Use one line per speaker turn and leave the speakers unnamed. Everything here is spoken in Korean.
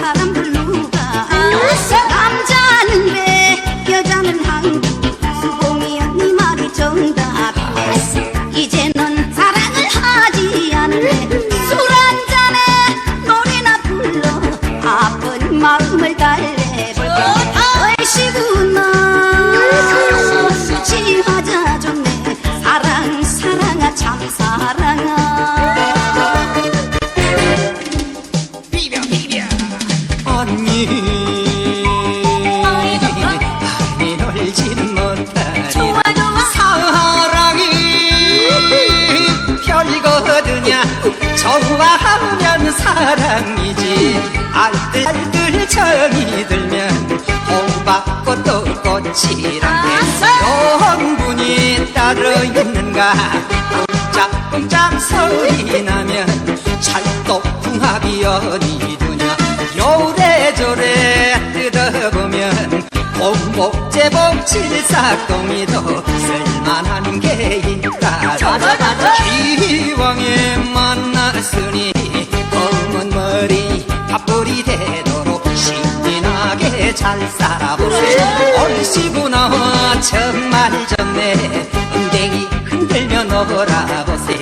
세
별거드냐 좋아하면 사랑이지. 알뜰알뜰 정이 들면 호박꽃도 꽃이란데 영분이 따로 있는가? 꼼짝꼼짝 소리 나면 찰떡궁합이 어디두냐? 요래조래 뜯어보면 복복제복 칠삭동이도 쓸만한 게 만났으니 검은 머리 밥벌이 되도록 신이 나게 잘 살아보세. 얼씨구나 정말 좋네. 엉덩이 흔들며 놀아보세